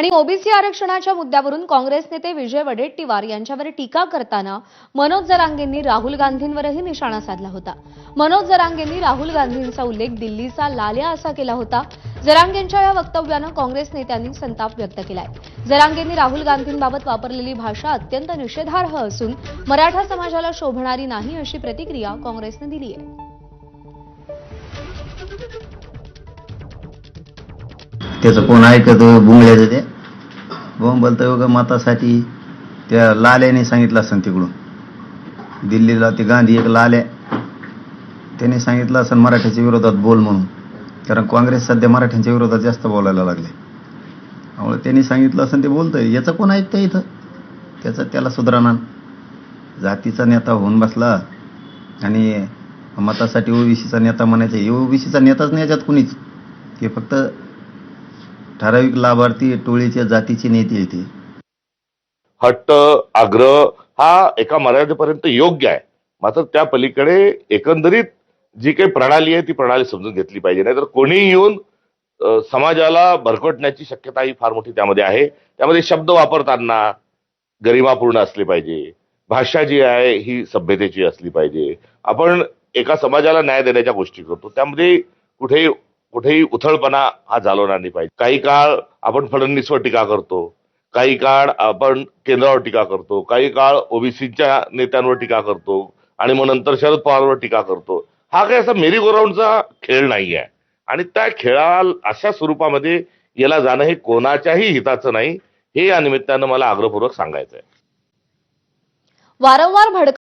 आणि ओबीसी आरक्षणाच्या मुद्द्यावरून काँग्रेस नेते विजय वडेट्टीवार यांच्यावर टीका करताना मनोज जरांगेंनी राहुल गांधींवरही निशाणा साधला होता. मनोज जरांगेंनी राहुल गांधींचा उल्लेख दिल्लीचा लाल्या असा केला होता. जरांगेंच्या या वक्तव्यानं काँग्रेस नेत्यांनी संताप व्यक्त केलाय. जरांगेंनी राहुल गांधींबाबत वापरलेली भाषा अत्यंत निषेधार्ह असून मराठा समाजाला शोभणारी नाही अशी प्रतिक्रिया काँग्रेसनं दिली आहे त्याचं कोण ऐकत? बुंगल्याचं ते? बोंबलतं ग मतासाठी त्या लाल्याने सांगितलं असं तिकडून. दिल्लीला ते गांधी एक लाल्या त्याने सांगितलं असं मराठ्याच्या विरोधात बोल म्हणून. कारण काँग्रेस सध्या मराठ्यांच्या विरोधात जास्त बोलायला लागले. त्यामुळे त्यांनी सांगितलं असं ते बोलतंय. याचं कोण ऐकतं इथं? त्याचं त्याला सुधारणा जातीचा नेता होऊन बसला आणि मतासाठी ओबीसीचा नेता म्हणायचा. ओबीसीचा नेताच नाही याच्यात कुणीच. हे फक्त ठराविक लाभार्थी टोळीच्या जातीची नेते येते हट्ट आग्रह हा एका मर्यादेपर्यंत योग्य आहे. मात्र त्या पलीकडे एकंदरीत जी काही प्रणाली आहे ती प्रणाली समजून घेतली पाहिजे. नाहीतर कोणीही येऊन समाजाला भरकटण्याची शक्यता ही फार मोठी त्यामध्ये आहे. त्यामध्ये शब्द वापरताना गरिमापूर्ण असली पाहिजे. भाषा जी आहे ही सभ्यतेची असली पाहिजे. आपण एका समाजाला न्याय देण्याच्या गोष्टी करतो. त्यामध्ये कुठेही कुठेही उथळपणा हा झालवणार नाही पाहिजे. काही काळ आपण फडणवीसवर टीका करतो काही काळ आपण केंद्रावर टीका करतो काही काळ ओबीसीच्या नेत्यांवर टीका करतो आणि मग नंतर शरद पवारवर टीका करतो. हा काही असा मेरी गोराऊंडचा खेळ नाही आहे. आणि त्या खेळा अशा स्वरूपामध्ये याला जाणं हे कोणाच्याही हिताचं नाही. हे या निमित्तानं मला आग्रहपूर्वक सांगायचं आहे वारंवार भडक